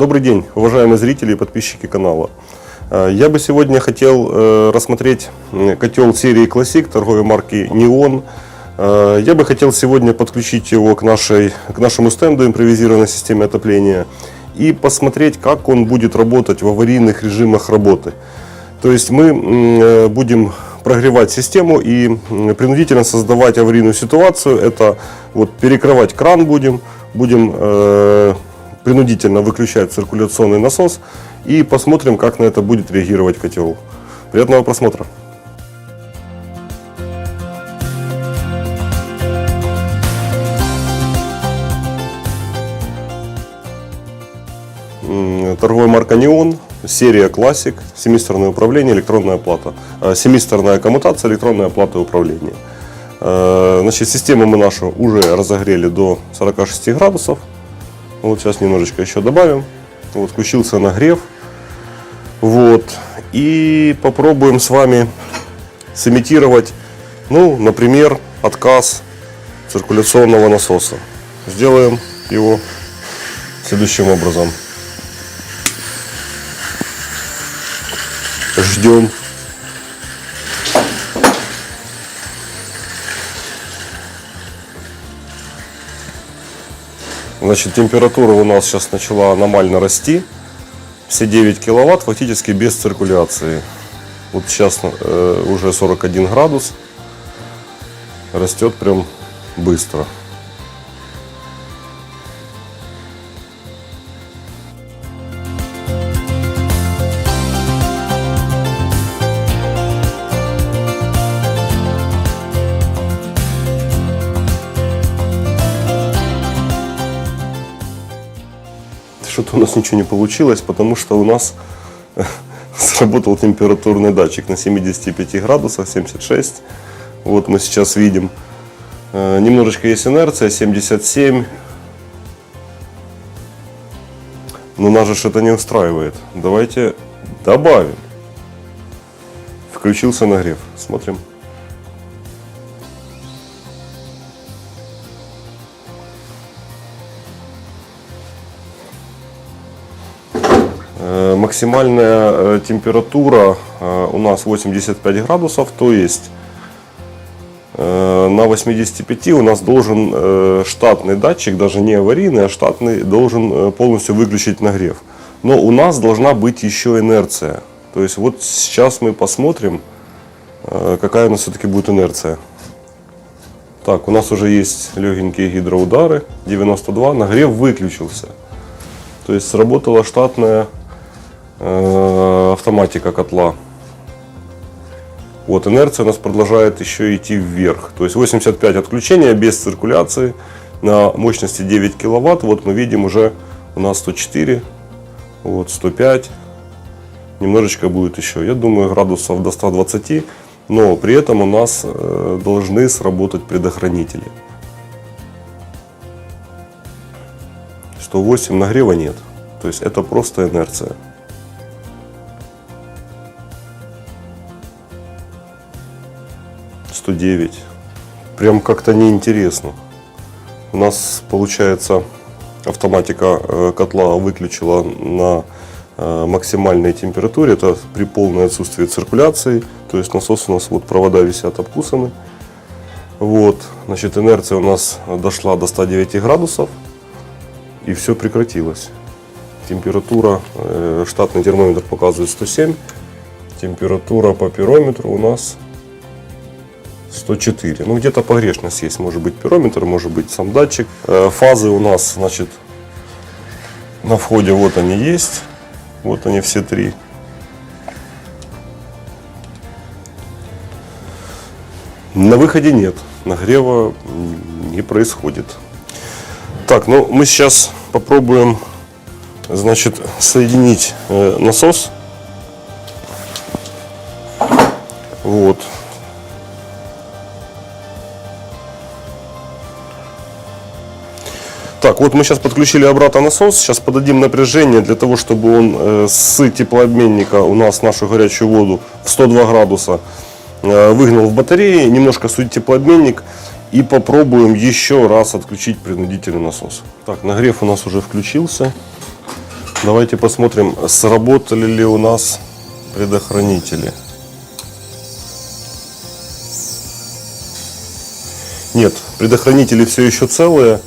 Добрый день, уважаемые зрители и подписчики канала. Э, Я бы сегодня хотел э, рассмотреть котел серии Classic торговой марки Neon. Э, Я бы хотел сегодня подключить его к, нашей, к нашему стенду импровизированной системе отопления и посмотреть, как он будет работать в аварийных режимах работы. То есть мы будем прогревать систему и принудительно создавать аварийную ситуацию. Это вот перекрывать кран будем, будем принудительно выключать циркуляционный насос и посмотрим, как на это будет реагировать котел. Приятного просмотра! Торговая марка Neon, серия Classic, семисторное управление, электронная плата. Э, Семисторная коммутация, электронная плата и управление. Э, Значит, систему мы нашу уже разогрели до 46 градусов. Вот сейчас немножечко еще добавим. Вот включился нагрев. Вот. И попробуем с вами сымитировать, ну, например, отказ циркуляционного насоса. Сделаем его следующим образом. Ждем. Значит, температура у нас сейчас начала аномально расти. Все 9 киловатт фактически без циркуляции. Вот сейчас э, уже 41 градус. Растет прям быстро. Что-то у нас ничего не получилось, потому что у нас э, сработал температурный датчик на 75 градусах, 76. Вот мы сейчас видим. Э, Немножечко есть инерция, 77. Но нас же это не устраивает. Давайте добавим. Включился нагрев. Смотрим. Максимальная э, температура э, у нас 85 градусов, то есть э, на 85 у нас должен штатный датчик, даже не аварийный, а штатный, должен полностью выключить нагрев. Но у нас должна быть еще инерция. То есть вот сейчас мы посмотрим, какая у нас все-таки будет инерция. Так, у нас уже есть легенькие гидроудары, 92, нагрев выключился. То есть сработала штатная автоматика котла. Вот инерция у нас продолжает еще идти вверх. То есть 85 отключения без циркуляции на мощности 9 киловатт. Вот мы видим уже у нас 104, вот 105. Немножечко будет еще. Я думаю градусов до 120. Но при этом у нас э, должны сработать предохранители. 108 нагрева нет. То есть это просто инерция. Сто девять. Прям как-то неинтересно. У нас получается автоматика э, котла выключила на э, максимальной температуре. Это при полном отсутствии циркуляции. То есть насос у нас вот провода висят обкусаны. Вот, значит, инерция у нас дошла до 109 градусов и все прекратилось. Температура, э, штатный термометр показывает 107, температура по пирометру у нас 104. Ну где-то погрешность есть, может быть пирометр, может быть сам датчик. Э, Фазы у нас, значит, на входе вот они есть, вот они все три. На выходе нет, нагрева не происходит. Так, ну мы сейчас попробуем, значит, соединить э, насос. Вот. Так, вот мы сейчас подключили обратно насос. Сейчас подадим напряжение для того, чтобы он э, с теплообменника у нас нашу горячую воду в 102 градуса э, выгнал в батареи, немножко суть теплообменник и попробуем еще раз отключить принудительный насос. Так, нагрев у нас уже включился. Давайте посмотрим, сработали ли у нас предохранители. Нет, предохранители все еще целые,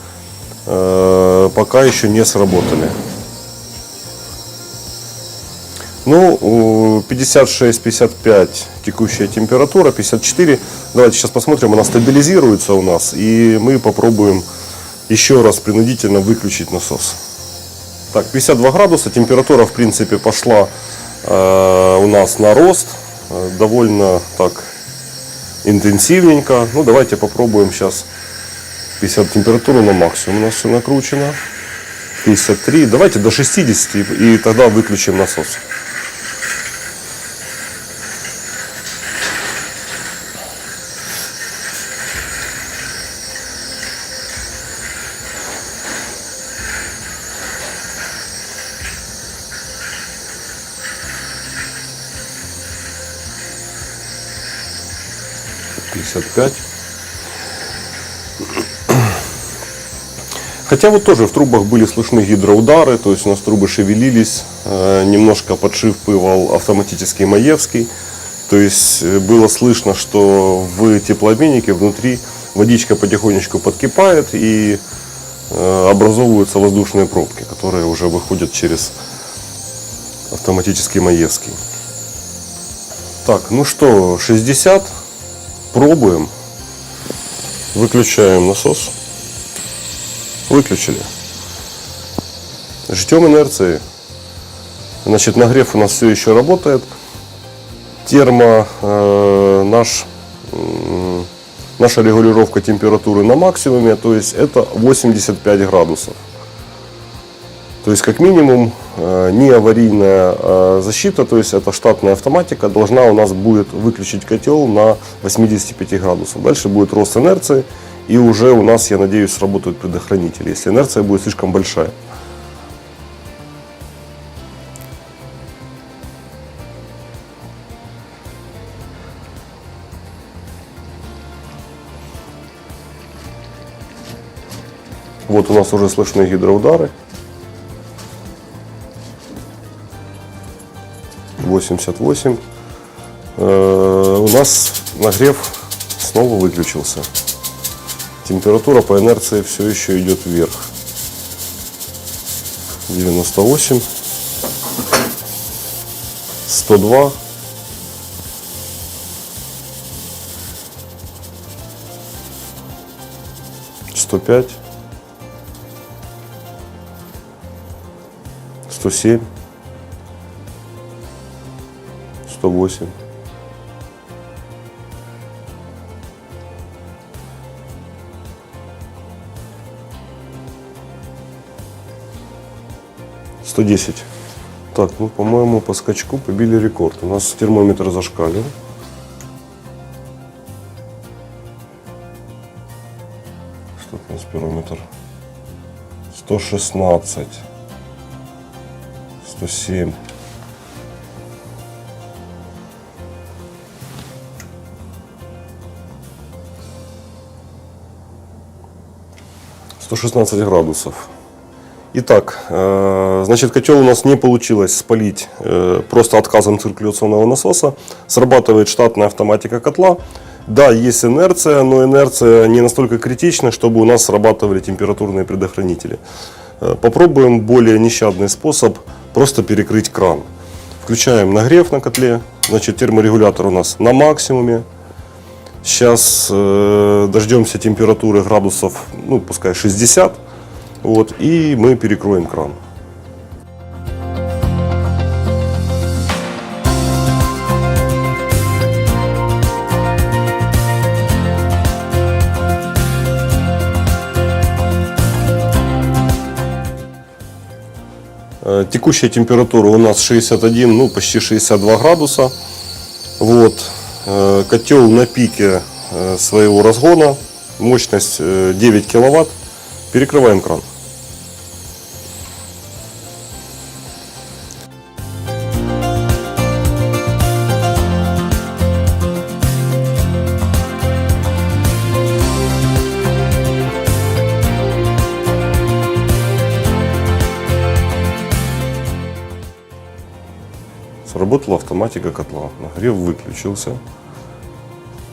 пока еще не сработали. Ну, у 56-55 текущая температура, 54. Давайте сейчас посмотрим, она стабилизируется у нас, и мы попробуем еще раз принудительно выключить насос. Так, 52 градуса, температура в принципе пошла э, у нас на рост, э, довольно так интенсивненько. Ну, давайте попробуем сейчас 50 температуру на максимум у нас все накручено. 53, давайте до 60 и, тогда выключим насос. Пятьдесят пять. Хотя вот тоже в трубах были слышны гидроудары, то есть у нас трубы шевелились, немножко подшипывал автоматический Маевский. То есть было слышно, что в теплообменнике внутри водичка потихонечку подкипает и э, образовываются воздушные пробки, которые уже выходят через автоматический Маевский. Так, ну что, 60. Пробуем. Выключаем насос. Выключили. Ждем инерции. Значит, нагрев у нас все еще работает. Термо, э, наш, м, наша регулировка температуры на максимуме, то есть это 85 градусов. То есть как минимум э, не аварийная э, защита, то есть это штатная автоматика, должна у нас будет выключить котел на 85 градусов. Дальше будет рост инерции и уже у нас, я надеюсь, сработают предохранители, если инерция будет слишком большая. Вот у нас уже слышны гидроудары. 88. Э, У нас нагрев снова выключился. Температура по инерции все еще идет вверх. 98. 102. Сто пять. Сто семь. 108. Сто десять. Так, ну, по-моему, по скачку побили рекорд. У нас термометр зашкалил. Что у нас спирометр? 116. 107. 116 градусов. Итак, э, значит, котел у нас не получилось спалить э, просто отказом циркуляционного насоса. Срабатывает штатная автоматика котла. Да, есть инерция, но инерция не настолько критична, чтобы у нас срабатывали температурные предохранители. Э, Попробуем более нещадный способ просто перекрыть кран. Включаем нагрев на котле. Значит, терморегулятор у нас на максимуме. Сейчас э, дождемся температуры градусов, ну, пускай 60. Вот, и мы перекроем кран. Э, Текущая температура у нас 61, ну почти 62 градуса. Вот. Э, Котел на пике э, своего разгона, мощность э, 9 киловатт. Перекрываем кран. Сработала автоматика котла. Нагрев выключился.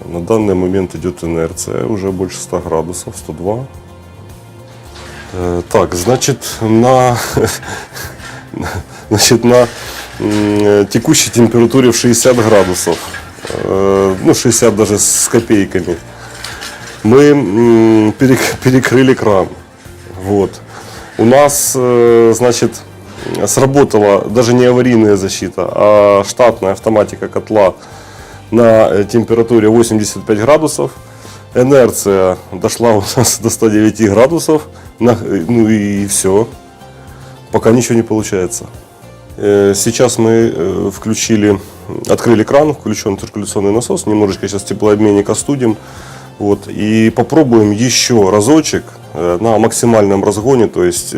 На данный момент идет инерция, уже больше 100 градусов, 102. Э, Так, значит, на, значит, на м, текущей температуре в 60 градусов, э, ну 60 даже с копейками, мы перекрыли кран. Вот. У нас, э, значит, сработала даже не аварийная защита, а штатная автоматика котла на э, температуре 85 градусов. Инерция дошла у нас до 109 градусов. Э, ну и все. Пока ничего не получается. Э, Сейчас мы включили, открыли кран, включен циркуляционный насос, немножечко сейчас теплообменник остудим. Вот, и попробуем еще разочек на максимальном разгоне, то есть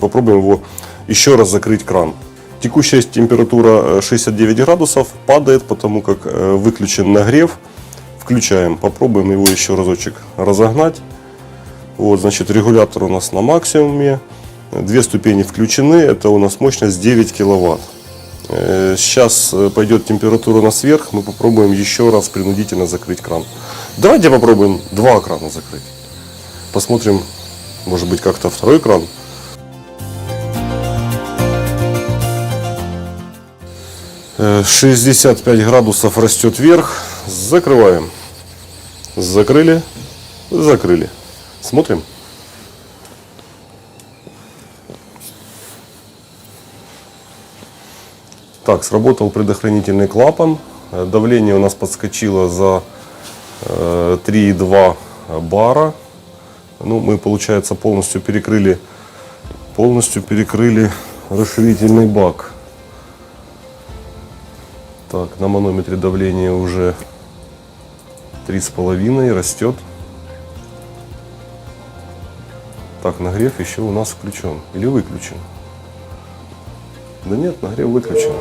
попробуем его еще раз закрыть кран. Текущая температура э, 69 градусов падает, потому как э, выключен нагрев. Включаем, попробуем его еще разочек разогнать. Вот, значит, регулятор у нас на максимуме. Две ступени включены, это у нас мощность 9 киловатт. Э, Сейчас э, пойдет температура у нас вверх, мы попробуем еще раз принудительно закрыть кран. Давайте попробуем два крана закрыть. Посмотрим, может быть, как-то второй кран. 65 градусов растет вверх. Закрываем. Закрыли. Закрыли. Смотрим. Так, сработал предохранительный клапан. Э, Давление у нас подскочило за э, 3,2 бара. Ну, мы, получается, полностью перекрыли, полностью перекрыли расширительный бак. Так, на манометре давление уже 3,5 растет. Так, нагрев еще у нас включен. Или выключен? Да нет, нагрев выключен.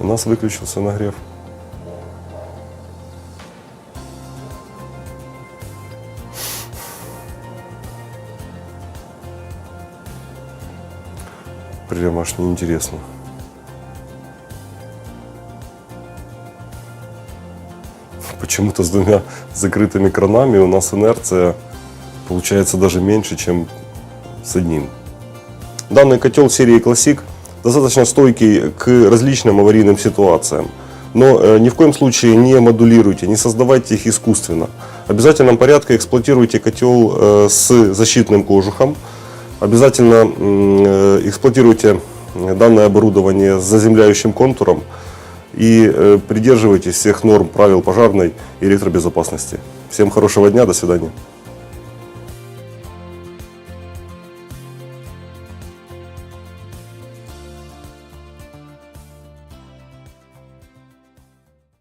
У нас выключился нагрев. Прям аж неинтересно. Почему-то с двумя закрытыми кранами у нас инерция получается даже меньше, чем с одним. Данный котел серии Classic достаточно стойкий к различным аварийным ситуациям. Но э, ни в коем случае не модулируйте, не создавайте их искусственно. В обязательном порядке эксплуатируйте котел э, с защитным кожухом. Обязательно э, эксплуатируйте данное оборудование с заземляющим контуром и э, придерживайтесь всех норм правил пожарной и электробезопасности. Всем хорошего дня, до свидания.